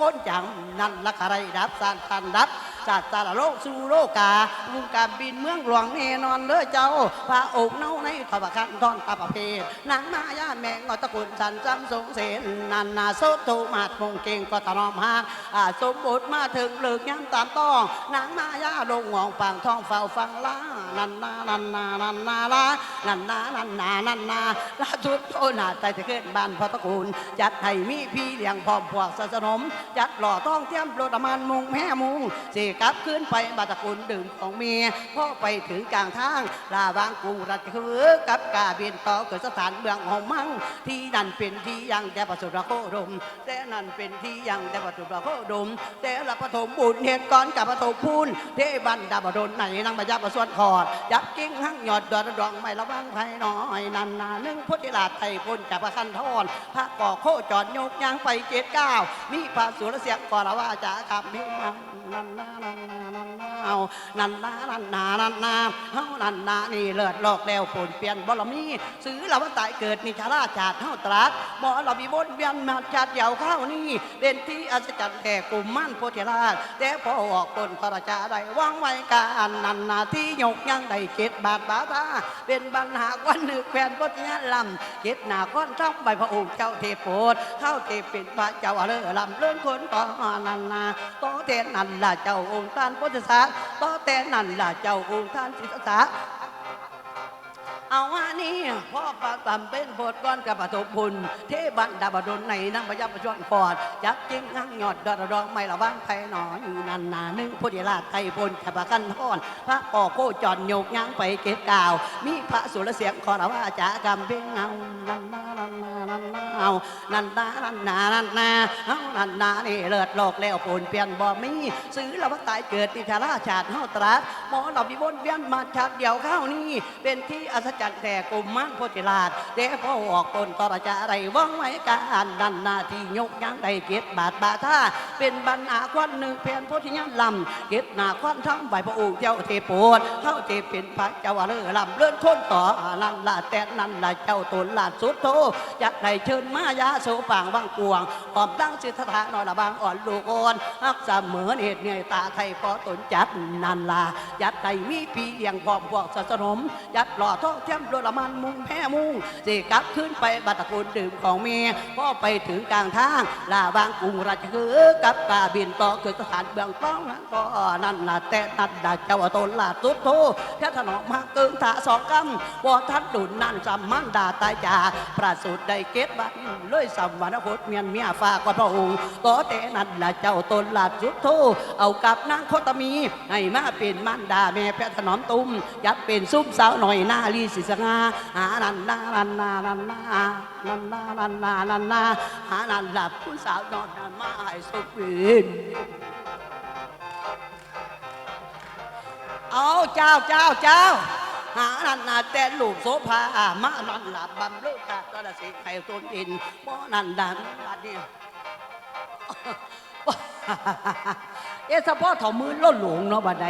คนจังนั่นละใครดับสานตันดับศาสตร์โลกสู่โลกาลุงการบินเมืองหลวงแน่นอนเลยเจ้าพระองค์เน่าในทบคันทอนตาประเพศนางมายาแมงงอตะกุลสันจำสงเสนนันนาโซตุมาดมงเก่งก็ตะนอมหากสมบูรณ์มาถึงเลือกย้ำตามต้องนางมายาลงหองปางทองเฝ้าฟังลานันนานันนานันนาลานันนานันนานันนาลาทุดโทนาใจจะเกิดบ้านพระตะกุลจัดให้มีพี่เลี้ยงพร้อมพวกสนม จัดหล่อต้องเทียมโลดมันมุงแม่มุงสีกลับขึ้นไปบาตะกุลดื่มของเมียพ่อไปถึงกลางทางลาวางกรุงราชคือกับกาเบียนต่อเกิดสถานเมืองหองมั่งที่นั่นเป็นที่ยังแต่ประสุรโคดม แต่นั่นเป็นที่ยังแต่ประสุรโคดม แต่ละปฐมบุญเหตุก่อนกับปฐมพูนเทบันดาบดลไหนนางบรรยาประสวนขอดยับกิ้งหั่งหยอดดอดดองไม่ระวังภัยน้อยนันนานึ่งพุทธิราชไทยพุนกับพระคันทอนพระก่อโคจรโยกยางไปเจ็ดเก้ามีพระสุรเสียงก่อละว่าจะขับมีมังนันนานันนานันนานันนาเฮานันนานี่เลิศโลกแล้วผลเปลี่ยนบารมีซื้อเราว่าตายเกิดนิชาราชาติเฮาตรัสบ่เรามีบนเวียนมาชาติยาวเข้านี่เป็นที่อัศจรรย์แก่กลุ่มมั่นโพธิราชแต่พอออกตนพระราชาได้วางไว้การนันนาที่ยกยังได้เกตบาทบาทาเป็นบรรหาวันหนึกแฟนพุทธญาลำเกตหนาก้อนช่องใบพระองค์เจ้าเทพโปรดเข้าเทพเป็นพระเจ้าอเลอลำเลื่อนคนต่อนันนาต่อเทนนันละเจ้าองค์ท่านพุทธศาสต่อเทนนันละเจ้าองค์ท่านศิษศาส เอาว่านี่พ่อปากตำเป็นโพดก้อนกับปฐมพุนเทบันดาบดลในนังพยับประชวนปอดยักจิ้งหังหยอดดอดดองไม่ละว่างไทยหนออยู่นันนาหนึ่งพุทธิราชไทยพลขบกันทอนพระปอโคจรโยกย่างไปเก็บกาว มีพระสุรเสียงขอละว่าจากำเพ่งเงานันนานันนานันนาเอานันนานันนานันนาเฮานันนานี่เลิศโลกแล้วปูนเปลี่ยนบ่มีซื้อละว่าตายเกิดนิทาราชาติเฮาตรัสหมอเรามีบนเวียนมาชาติเดียวข้าวนี่เป็นที่อัศจรรย์จัดแต่กลุ่มมั่นโพธิราชแต่พอออกตนตรจะอะไรว่างไว้การดันนาที่ยกยังได้เก็บบาทบาท่าเป็นบรรณาควันหนึ่งแผ่นโพธิญาณลำเก็บนาควันทั้งใบพระองค์เจ้าเทปรดเข้าเทพเป็นพระเจ้าเลือลำเลื่อนทนต่อนั่นละแต่นั่นละเจ้าตนลาดสุดโตจะได้เชิญมายาโสปางบางกวงออมตั้งสิทธาหน่อยละบางอ่อนลูกอ่อนฮักเสมอเหตุเหนื่อยตาไทยพอตนจัดนั่นละยัดไตมีปีเลี้ยงพร้อมพวกศาสนมยัดหล่อท่องเทียมโดละมันมุงแพ้มุงสิกลับขึ้นไปบัตรกุลดื่มของเมียพอไปถึงกลางทางลาบางกรุงราชคือกับกาบินต่อคือสถานเบืองต้องนั้นก็นั่นละแต่นัดดาเจ้าตนลาสุดโทแค่ถนอมมาเกิงถาสองกำบ่ทัดดุนนั่นสำมันดาตายจาประสูตรได้เกตบัตเลยสัมวันคตเมียนเมียฝากกับพระองค์ก็แต่นั่นละเจ้าตนลาสุดโทเอากับนางโคตมีให้มาเป็นมันดาแม่แพทถนอมตุ้มยัดเป็นซุ้มสาวหน่อยหน้าลีสสงาหานันนานันนานันนานันนานันนานันนาหานันลับผู้สาวนอนนันมาให้สุขินเอาเจ้าเจ้าเจ้าหานันนาแต่ลูกโสภามานันลับำเลิกกาตระสิไข่ต้นอินบ่นันดันบัดเนี่ยเอ๊ะเฉพาะถามือล้นหลงเนาะบัดใด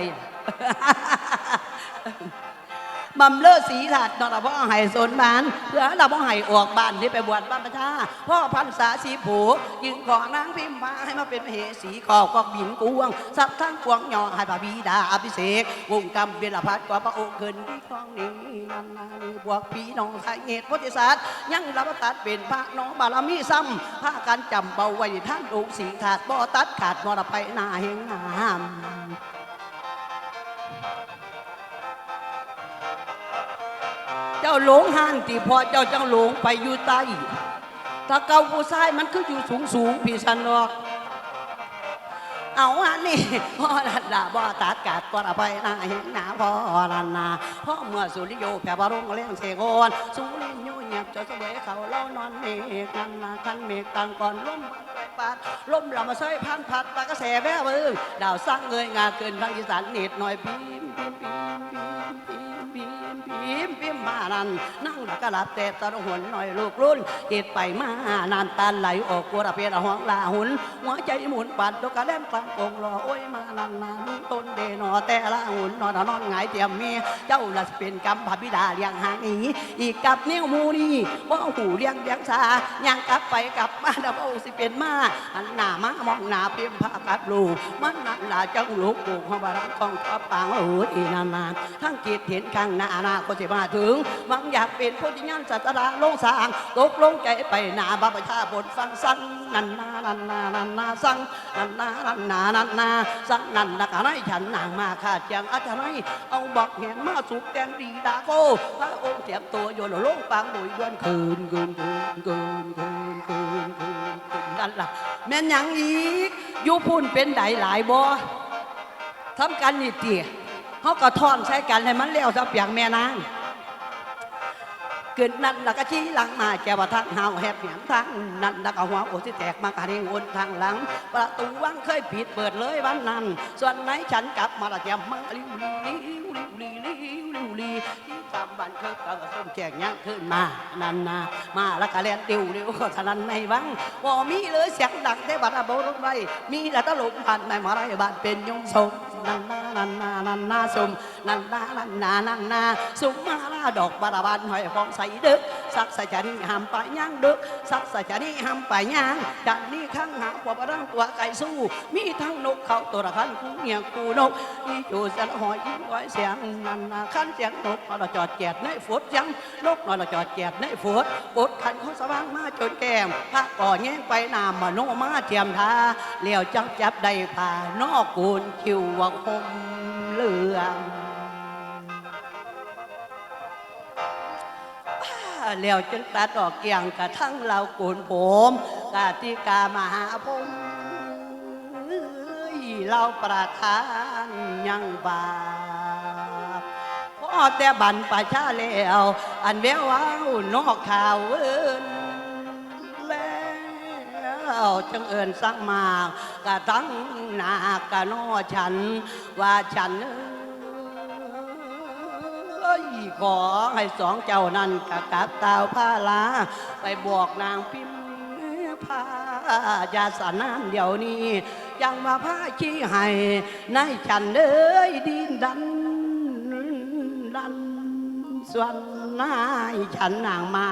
บำเลิศสีถาดนอเราพ่อให้สนบานเพื่อเราพ่อให้ออกบ้านที่ไปบวชบ้านประชาพ่อพันษาสีผูยิงขอนางพิมพ์มาให้มาเป็นเหสีขอกอกบินกวงสับทั้งกวงหย่อให้พระบิดาอภิเษกวงกรรมเบลพัดกว่าพระองค์เกินที่คลองนี้นันนาบวกพี่น้องไทยเหตุพุทธศาสตร์ยังรับตัดเป็นพระน้องบารมีซ้ำพระการจำเบาไว้ท่านองค์สีถาดบ่ตัดขาดมรไปหน้าเฮงงาม หลงห้านที่พอเจ้าจังหลงไปอยู่ใต้ถ้าเกาผู้ชายมันคืออยู่สูงสูงพี่สันดอกเอาอันนี้พ่อรันดาบ่ตัดกาดก็ระไปนาเห็นหนาพ่อรันนาพ่อเมื่อสุริโยแผ่บรงเลี้ยงเสกอนสุริโยเงียบจะเสวยเขาเล่านอนเมฆกันนาคันเมฆต่างก่อนลมไปปาดลมเรามาเสยพันผัดปากระแสแว่เบิ้งดาวสร้างเงยงาเกินทางอีสานเน็ดหน่อยพิมพิมพิมพิม พิมบีมบีมบีมมานั่นนั่งกระลับแต่ตะหวนหน่อยลูกรุ่นเกิดไปมานานตาไหลออกกัวระเพียรห้องลาหุนหัวใจหมุนปัดดกกระแลมกลางองรอโอ้ยมานานนานต้นเดนอแต่ละหุนนอนนอนหงายเตียมเมียเจ้าละเป็นกรรมพระบิดาเลี้ยงหางอีอีกกับนิ้วมูนี่ว่าหูเลี้ยงเลี้ยงสายังกลับไปกลับมาดับเอาสิเป็นมาอันหน้ามามองหน้าเพียมพากับลูกมันนั่นละจังลูกปลูกหัวบารังกองทับปางโอ้ยนานานทั้งจิตเห็นข้างหน้านาคตสิมาถึงหวังอยากเป็นผู้ที่ยันสัตระลงสางตกลงใจไปหนาบัพชาบทฟังสั้นนันนานันนานันนาสังนันนานันนานันนาสังนันนักอะไรฉันนางมาขาดยังอาจารย์เอาบอกแหงมาสุกแกงดีดาโกพระองค์เสียมตัวโยนลงปางบุยด้วนคืนคืนคืนคืนคืนคืนคืนนั่นล่ะแม่นยังอีกยุพุ่นเป็นไดหลายบ่ทำกันนี่เตี๋ย เขาก็ท่อนใช้กันให้มันเลี้ยวสับอย่างแม่นางเกิดนั่นแล้วก็ชี้หลังมาแกว่าทางเฮาแหบเหียงทางนั่นแล้วก็หัวโอสิแตกมากระเด้งวนทางหลัง ประตูวังเคยปิดเปิดเลยวันนั้น ส่วนไหนฉันกลับมาละแจมาลิวลีลิวลีลิวลีลิวลีที่ตามบ้านเคยก็ส้มแจกยังขึ้นมานั่นนะมาแล้วก็เล่นติวเร็วก็ฉะนั้นในวังบ่มีเลยเสียงดังแต่บัดบรถไว้มีแต่ตลกผ่านในมาไรบ้านเป็นยงสม na na na na na na sum na na na na na na sum ma la đột ba la ban hoài con say đức สุมมาลาดอกบาราบานหอยฟองใสดึกสักสจานี่ห้ามไปย่างดึกสักส่จานี่ห้ามไปย่างจานนี้ข้างหาหัวบารังตัวไก่สู้ มีทั้งนกเขาตัวละคันคู่เงียงคู่นกอีจูเสียงหอยยิ้มไว้เสียงนันนาคันเสียงนกเราจอดแจดในฝดยังนกเราจอดแจดในฝดฝดคันเขาสว่างมาจนแก้มพระก่อแง่งไปนามมาโนมาเทียมทาเลี้ยวจับจับได้ผ่านอกกูนคิววังคมเหลือง เลี้ยวจนตัดออกเกี่ยงกระทั่งเรากูนผมกาติกามหาพงเราประทานยังบาปพอแต่บันประชาแล้วอันแววว้าวนอกข่าวเอินแล้วจังเอินสักมากกะตั้งหนากะนอฉัน ว่าฉันเอ ยขอให้สองเจ้านั้นกะกับตาวผ้าลา ไปบอกนางพิมพ์พายาสานานเดี๋ยวนี้ ยังมาพาชี้ให้นายฉันเอ้ยดินดันดันส่วนนายฉันนางมา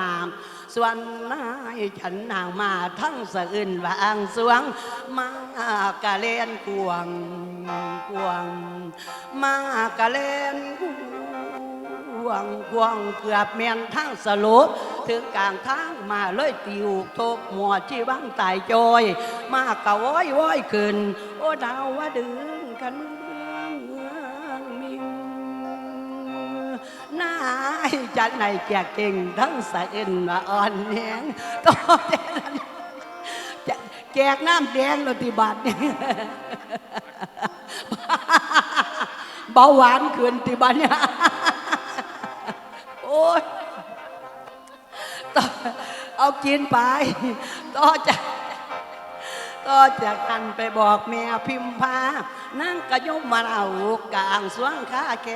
ส่วนนายฉันนางมาทั้งสะอื่นวางสวง มากะเลนกวงกวง มากะเลนกวง กวงเกือบเมนทั้งสรุปถึงกลางทางมาเลยติวทบหมวดชีวังตายจอย มากะว้อยว้อยขึ้น โอ้ดาวว่าดึงกันเมืองมิงนายจันในแจกเก่งทั้งสะอื่นมาอ่อนแหงต่อแต่นั้นจะแจกน้ำแดงรติบัตเนี่ยเบาหวานขึ้นติบัตเนี่ย อ้ยต่อเอากินไป ต่อจากก็จะกันไปบอกแม่พิมพานั่งกระยมมาเอากลางสวงข้าแก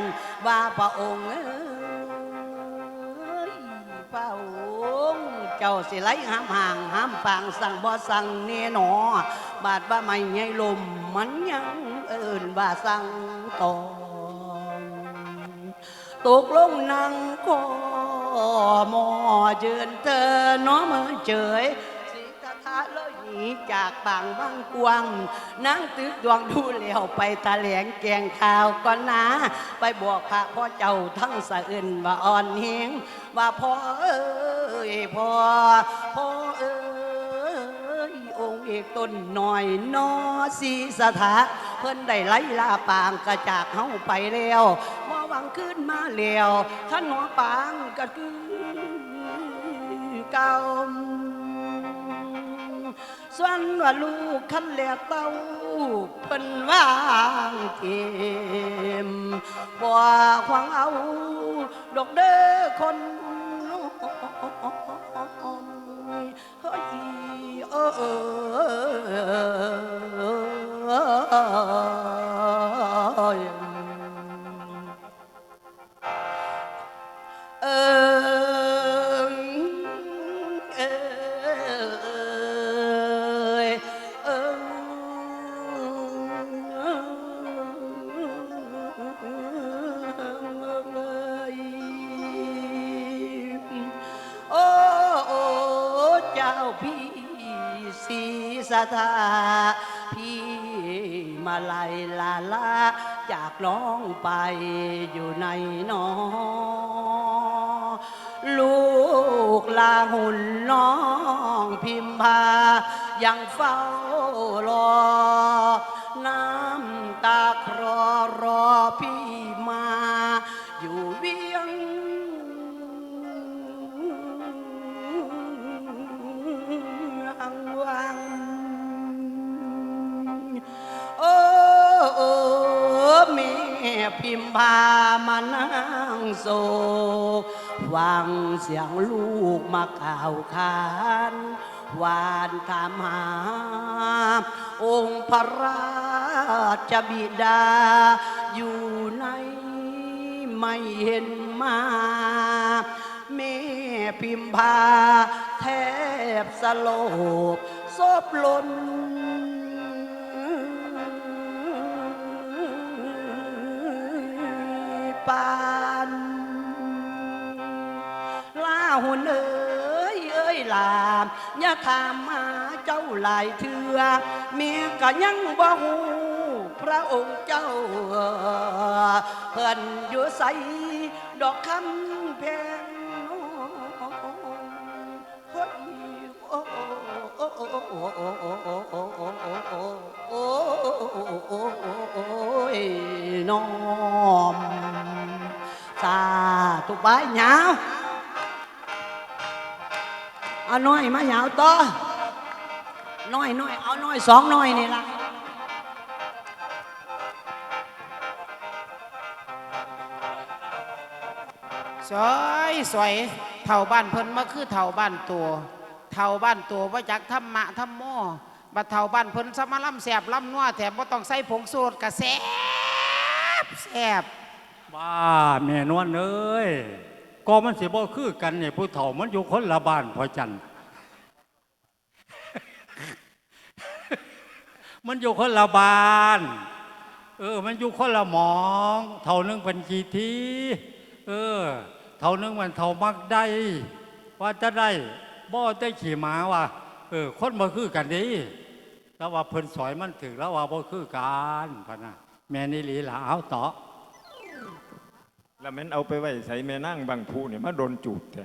นว่าพระองค์เอ้ยพระองค์เจ้าสิไล่ห้ามห่างห้ามปางสั่งบ่สั่งเนหนอบาดว่าไม่ไงลมมันยังเอินว่าสั่งต่อ ตกลงนั่งก็มอเจินเธอน้อมือเฉยสีตาทาเลยหนีจากบางบางกวงนั่งตึกดวงดูเหลียวไปตะแหลงแกงข่าวก่อนนะไปบอกพระพ่อเจ้าทั้งสะอื่นว่าอ่อนเฮงว่าพ่อเอ้ยพ่อพ่อเอ้ยองค์เอกต้นหน่อยนอสีสถาเพิ่นได้ไล่ลาปางกระจากเฮาไปแล้ว วังขึ้นมาแล้วท่านหนอปางก็คือเก่าส่วนว่าลูกคันแลเต้าเพิ่นว่างเกมบ่ควางเอาดอกเด้อคนเฮ้ยเออเออ สถาพี่มาไล่ลาลาจากน้องไปอยู่ในนอลูกลาหุ่นน้องพิมพายังเฝ้า พิมพามานั่งโศกฟังเสียงลูกมาข่าวขานหวานถามหา องค์พระราชบิดา อยู่ในไม่เห็นมาแม่พิมพาแทบสลบซบหลน ปานลาหุนเอ้ยเอ้ยลามอย่าถามมาเจ้าหลายเถื่อเมียก็ยังบ่หูพระองค์เจ้า เพิ่นอยู่ใสดอกคำแพงโอ้โอ้โอ้โอ้โอ้โอ้โอ้ ยน้อมสาธุบายหยาวเอาน้อยมาหยาวต่อน้อยน้อยเอาน้อยสองน้อยนี่ล่ะสวยสวยเท่าบ้านเพิ่นมาคือเท่าบ้านตัว เท่าบ้านตัวว่าจักธรรมะธรรมโม บัดเท่าบ้านเพิ่นสมาล่ำแสบล่ำนัวแถมบ่ต้องใส่ผงสูตรกระแสบแสบบ้าแม่นวลเอ้ยก็มันสิบ่คือกันเนี่ยผู้เฒ่ามันอยู่คนละบ้านพอจันมันอยู่คนละบ้านเออ มันอยู่คนละหมอง เท่านึงเป็นกี่ทีเออ เท่านึงมันเท่ามักได้ ว่าจะได้บ่ได้ขี่ม้าว่ะเออ คนบ่คือกันดี แล้วว่าเพิ่นสอยมันถึงแล้วว่าบ่คือกันพะนะแม่นี่หลีหลาเอาต่อแล้วแมันเอาไปไว้ใส่แม่นั่งบางผู้เนี่ยมาโดนจูบแท้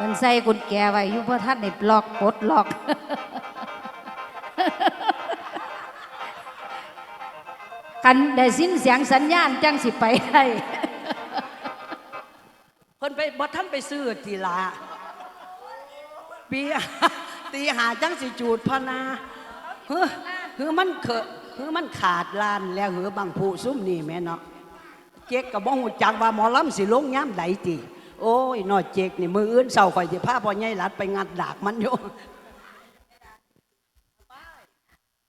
มันใส่กุญแจไว้อยู่เพราะท่านในล็อกกดล็อก กันได้สิ้นเสียงสัญญาณจังสิไปได้ เพิ่นไปบ่ท่านไปซื้อทีละ ปีตีหาจังสิจูดพะนาเฮ้อเฮ้อมันเขอะเฮ้อมันขาดลานแล้วเฮ้อบางผู้ซุ่มนี่แม่เนาะเจ๊กก็บ่ฮู้จักว่าหมอลำสิลงยามใดติโอ้ยนอเจ๊กนี่มืออื่นเช้าข่อยสิพาพ่อใหญ่หลัดไปงัดดากมันอยู่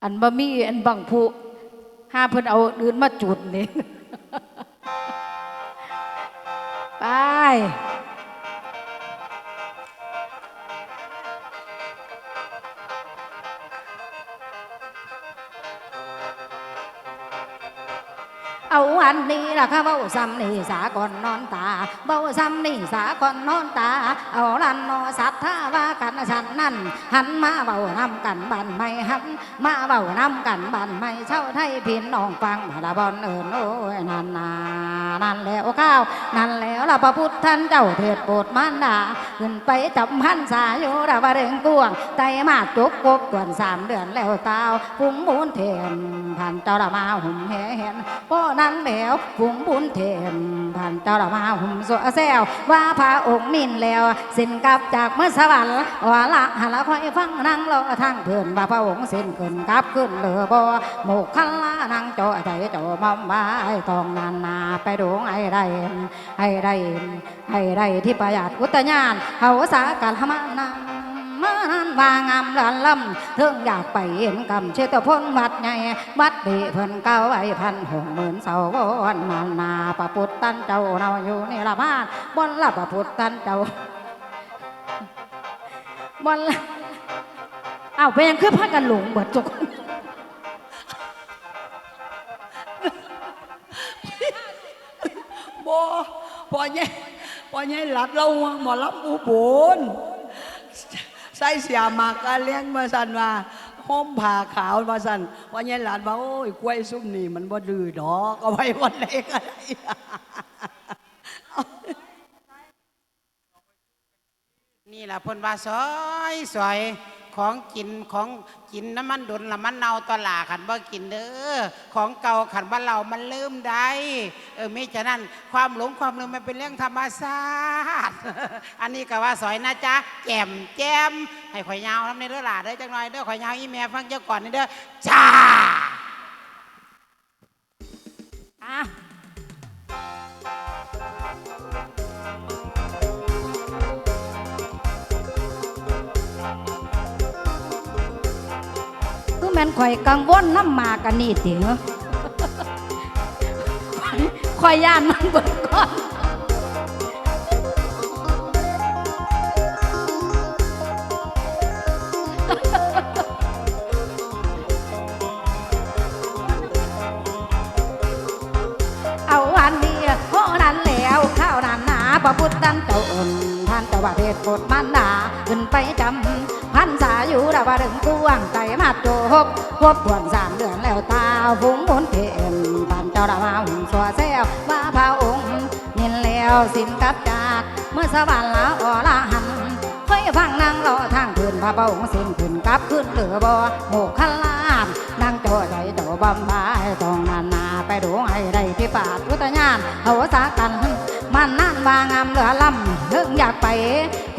อันบะมีอันบังผู้หาเพิ่นเอาอื่นมาจุดนี่ ไป อันนี้ล่ะค่ะเบ้าซ้ำนี่สาก่อนนอนตาเบ้าซ้ำนี่สาก่อนนอนตา เอาลันนอสัตท่าว่ากันฉันนั่น หันมาเบ้านำกันบันไม่หัน มาเบ้านำกันบันไม่เช่าไทยพินน้องฟังมาละบอนเอิญโอ้ยนั่นนานั่นแล้วข้าวนั่นแล้วล่ะพระพุทธท่านเจ้าเถิดโปรดมารดาขึ้นไปจับพันสาอยู่ระบาเริงกวงไตมาจุกกบกวนสามเดือนแล้วต้าวปุงมูลเทนผ่านเจ้าละมาหุ่มแหเห็นเพราะนั้นแล้วปุงบุญเทนผ่านเจ้าละมาหุ่มสวแซวว่าพระองค์นินแล้ว สิ้นกลับจากเมื่อสวรรค์ว่าละหันละคอยฟังนั่งรอทางเพื่อนว่าพระองค์สิ้นขึ้นกลับขึ้นเหลือบ่หมกคันลานังจอใจจอมอมบายตองนานาไปดวงไอ้ไรไอ้ไรไอ้ไรที่ประหยัดอุตญานเฮาสาการหมานังมา นันวางามลันลำเทิงอยากไปเห็นกำเชตพ้นวัดใหญ่วัดดีเพิ่นเก้าไว้พันหกหมื่นเสาวนมานาประพุทธตันเจ้าเราอยู่นี่ละบ้านบนละประพุทธตันเจ้าบอลละอ้าวไปยังคือพากันหลงเบิดจุกบ่พ่อใหญ่พ่อใหญ่หลัดเราหมอลำอุบล ใส่เสียหมากกาเลี้ยงมาสั่นว่าห่มผ้าขาวมาสั่นว่าเนี่ยหลานว่าโอ้ยกล้วยซุ้มนี่มันบ่ดื้อดอกเอาไว้วันไหนก็ได้นี่ล่ะเพิ่นว่าซอยซอย ของกินของกินน้ำมันดนละมันเนาตลาขันบ่กินเด้อของเก่าขันบ่เรามันลืมได้เออมิฉะนั้นความหลงความลืมมันเป็นเรื่องธรรมชาติอันนี้ก็ว่าซอยนะจ๊ะแจมแจมให้ข่อยยาวทำในเด้อหล่ะเด้อจังหน่อยเด้อข่อยยาวอีแม่ฟังเจ้าก่อนนี่เด้อจ้าอะ ข่อยกังวลน้ำมากันนี่ติเหรอข่อยย่านมันเบิดก่อนเอาอันเดียวโหนั้นแล้วข้าวนั้นหนาพระพุทธท่นเจ้าอ่นท่านเจ้าว่าเพศโกดมันดาขึ้นไปจำ พันษาอยู่ระว่าดึงกวงใจมาโจบควบทวนสามเดือนแล้วตาฟุ้งบนเทนท่านเจ้าระว่าหุ่นสัวแซวว่าพระองค์นินแล้วสินกับจากเมื่อสวรรค์ละอรหันค่อยฟังนางรอทางคืนพระพระองค์สิ้นขึ้นกลับขึ้นเหลือบ่โมกขลานนางโจใจโจบำบายต้องนานาไปดูให้ได้ที่ป่าทุตญาณเอาสากันมันนั่นวางามเหลือลำเรื่งอยากไป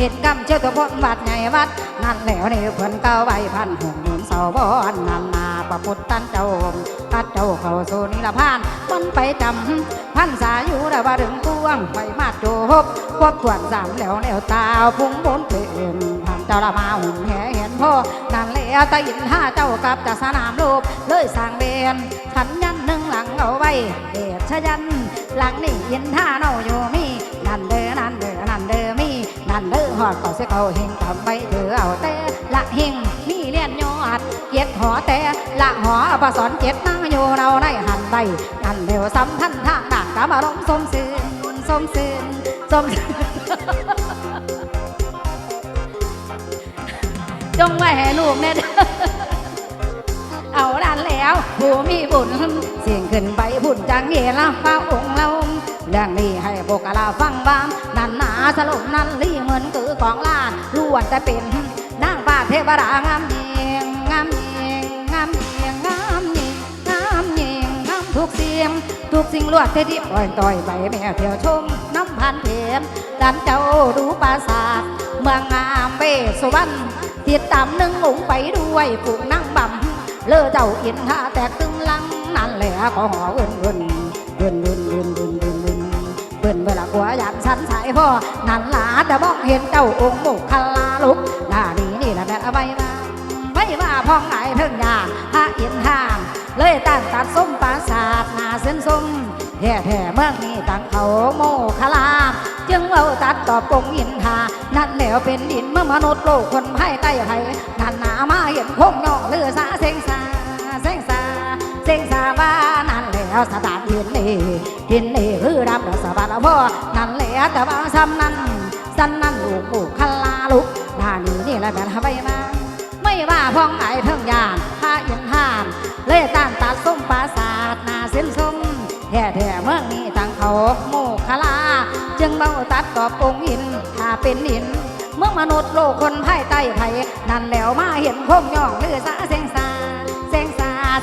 เห็นกำเชื่อตัวพนวัดใหญ่วัด นั่นแล้วนี่เพิ่นเก้าใบพันหงหนุนเสาบอนนันนาประพุทธตันเจ้าตัดเจ้าเข้าสู่นิรพานมันไปจำพันสาอยู่ระบาดึงกวงไปมาโจบควบขวนสามแล้วแนวตาพุ่งบนเป็นพันเจ้าละมาหุ่นแห่เห็นพ่อนั่นแล้วตาอินห้าเจ้ากับจากสนามโลบเลยสร้างเบนขันยันหนึ่งหลังเอาไว้เดชยัน หลังนี่ยินท่าเนาอยู่มีนั่นเด้อนั่นเด้อนั่นเด้อ นั่นเด้อหอดเขาเสียเขาเฮงทำไปเถือเอาแต่ละเฮงมีเลียนยอดเกียรติหอแต่ละหอประสอนเจ็ดนั่งอยู่เราในหันใบนั่นเดียวสัมพันทางด่านกามารมณ์สมซื่นสมซื่นสมซินจงไว้ให้ลูกแน่เอาด้านแล้วผู้มีบุญเสียงขึ้นไปบุญจังเยละพระองค์เรา เรื่องนี้ให้พวกเราฟังบ้างนันหนาสลบนันลี่เหมือนกือของล้านล้วนแต่เป็นนางฟ้าเทวดางามเยียงงามเยียงงามเยียงงามเยียงงามเยียงงามทุกเสียงทุกสิ่งลวดเทที่ปล่อยต่อยไปแม่เที่ยวชมน้ำพันเพียมดันเจ้าดูปราสาทเมืองงามเวสุวรรณติดตามหนึ่งหงไปด้วยผูกนั่งบำเลอเจ้าอินท่าแตกตึงลังนั่นแหละขอหอเอินเอิน เอินเอินเอินเอินเอินเอินเอินเวลากัวยันสันสายพ่อนั่นหลาแต่บอกเห็นเจ้าองค์มกคลาลุกหน้าดีนี่แหละแม่เอาไว้มาไว้ว่าพ้องไหนเทิงยาพระอินทาม เลยตั้งตัดส้มปราสาทนาเส้นส้มแท่แท่เมืองนี้ตั้งเขาโมคลามจึงเอาตัดตอบองอินทา นั่นแล้วเป็นดินเมื่อมนุษย์โลกคนไพ่ใต้ไพ่นั่นหนามาเห็นคงยองเลือสาเสงสาเสงสาเสงสาว่านั่น แล้วสถานทินนี่ทินนี่คือรับรัสบาลพ่อนั่นแหละแต่ว่าซ้ำนั้นสันนั้นลูกปูคลาลุกหน้านี้นี่แหละแม่นไปมาไม่ว่าพ้องไหนเทิงยานพระอินทามเลยต้านตัดส้มปราสาทนาเส้นส้มแท่แท่เมื่อนี้ตั้งเขาโมคลา จึงเบาตัดตอบองค์อินถ้าเป็นดินเมื่อมนุษย์โลกคนไพ่ใต้ไผ่นั่นแล้วมาเห็นคงย่องเลือสาเสงสา